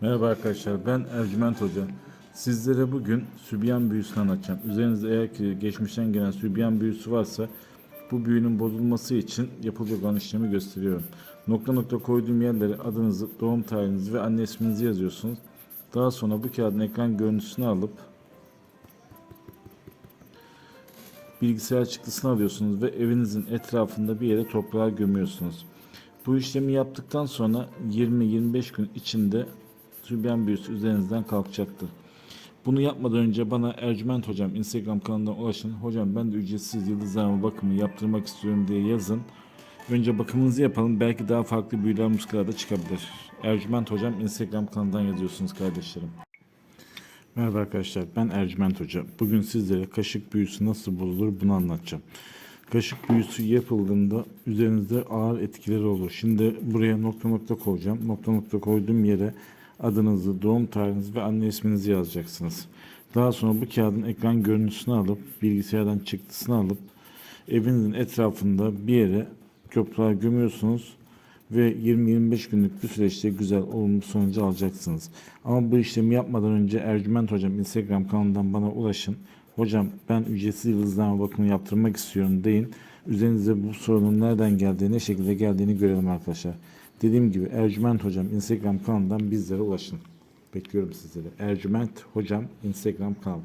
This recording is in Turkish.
Merhaba arkadaşlar ben Ercüment Hoca. Sizlere bugün sübyan büyüsünü anlatacağım. Üzerinizde eğer ki geçmişten gelen sübyan büyüsü varsa bu büyünün bozulması için yapılacak olan işlemi gösteriyorum. Nokta nokta koyduğum yerlere adınızı, doğum tarihinizi ve anne isminizi yazıyorsunuz. Daha sonra bu kağıdın ekran görüntüsünü alıp bilgisayar çıktısını alıyorsunuz ve evinizin etrafında bir yere toprağa gömüyorsunuz. Bu işlemi yaptıktan sonra 20-25 gün içinde sübyan büyüsü üzerinizden kalkacaktır. Bunu yapmadan önce bana Ercüment Hocam Instagram kanalından ulaşın. Hocam ben de ücretsiz yıldızlarma bakımı yaptırmak istiyorum diye yazın. Önce bakımınızı yapalım. Belki daha farklı büyüler muskalarda çıkabilir. Ercüment Hocam Instagram kanalından yazıyorsunuz kardeşlerim. Merhaba arkadaşlar ben Ercüment Hoca. Bugün sizlere kaşık büyüsü nasıl bozulur bunu anlatacağım. Kaşık büyüsü yapıldığında üzerinizde ağır etkileri olur. Şimdi buraya nokta nokta koyacağım. Nokta nokta koyduğum yere adınızı, doğum tarihinizi ve anne isminizi yazacaksınız. Daha sonra bu kağıdın ekran görüntüsünü alıp bilgisayardan çıktısını alıp evinizin etrafında bir yere toprağa gömüyorsunuz ve 20-25 günlük bir süreçte güzel olumlu sonucu alacaksınız. Ama bu işlemi yapmadan önce Ercüment Hocam Instagram kanalından bana ulaşın. Hocam ben ücretsiz yıldızlama bakımı yaptırmak istiyorum deyin. Üzerinize bu sorunun nereden geldiğini, ne şekilde geldiğini görelim arkadaşlar. Dediğim gibi Ercüment Hocam Instagram kanalından bizlere ulaşın. Bekliyorum sizleri. Ercüment Hocam Instagram kanalı.